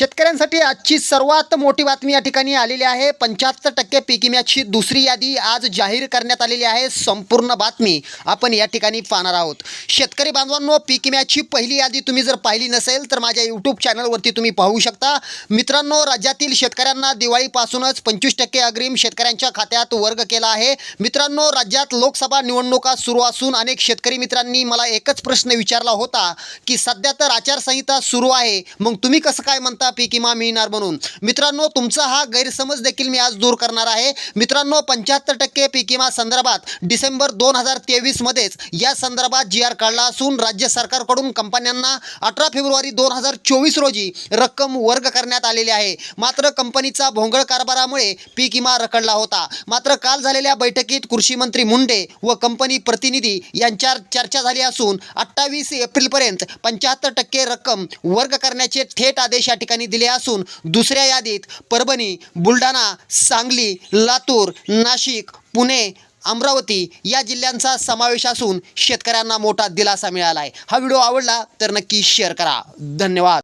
शेतकऱ्यांसाठी आजची सर्वात मोठी बातमी या ठिकाणी आलेली आहे. पंच्याहत्तर टक्के पीक विम्याची दुसरी यादी आज जाहीर करण्यात आलेली आहे. संपूर्ण बातमी आपण या ठिकाणी पाहणार आहोत. शेतकरी बांधवांनो पीक विम्याची पहिली यादी तुम्ही जर पाहिली नसेल तर माझ्या यूट्यूब चॅनलवरती तुम्ही पाहू शकता. मित्रांनो राज्यातील शेतकऱ्यांना दिवाळीपासूनच पंचवीस टक्के अग्रिम शेतकऱ्यांच्या खात्यात वर्ग केला आहे. मित्रांनो राज्यात लोकसभा निवडणुका सुरू असून अनेक शेतकरी मित्रांनी मला एकच प्रश्न विचारला होता की सध्या तर आचारसंहिता सुरू आहे. मग तुम्ही कसं काय म्हणता? पीक विमा मिळणार म्हणून. मित्रांनो तुमचा हा गैरसमज देखील मी आज दूर करणार आहे. मित्रांनो पंच्याहत्तर टक्के पीक विमा संदर्भात डिसेंबर दोन हजार तेवीसमध्येच या संदर्भात जी आर काढला असून राज्य सरकारकडून कंपन्यांना अठरा फेब्रुवारी दोन हजार चोवीस रोजी रक्कम वर्ग करण्यात आलेली आहे. मात्र कंपनीचा भोंगळ कारभारामुळे पीक विमा रखडला होता. मात्र काल झालेल्या बैठकीत कृषी मंत्री मुंडे व कंपनी प्रतिनिधी यांच्यावर चर्चा झाली असून अठ्ठावीस एप्रिलपर्यंत पंच्याहत्तर टक्के रक्कम वर्ग करण्याचे थेट आदेश या ठिकाणी दिले असून दुसऱ्या यादीत परभणी बुलढाणा सांगली लातूर नाशिक पुणे अमरावती या जिल्ह्यांचा समावेश असून शेतकऱ्यांना मोठा दिलासा मिळाला आहे हा व्हिडिओ आवडला तर नक्की शेअर करा. धन्यवाद.